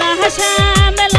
রাহা শ্যামলা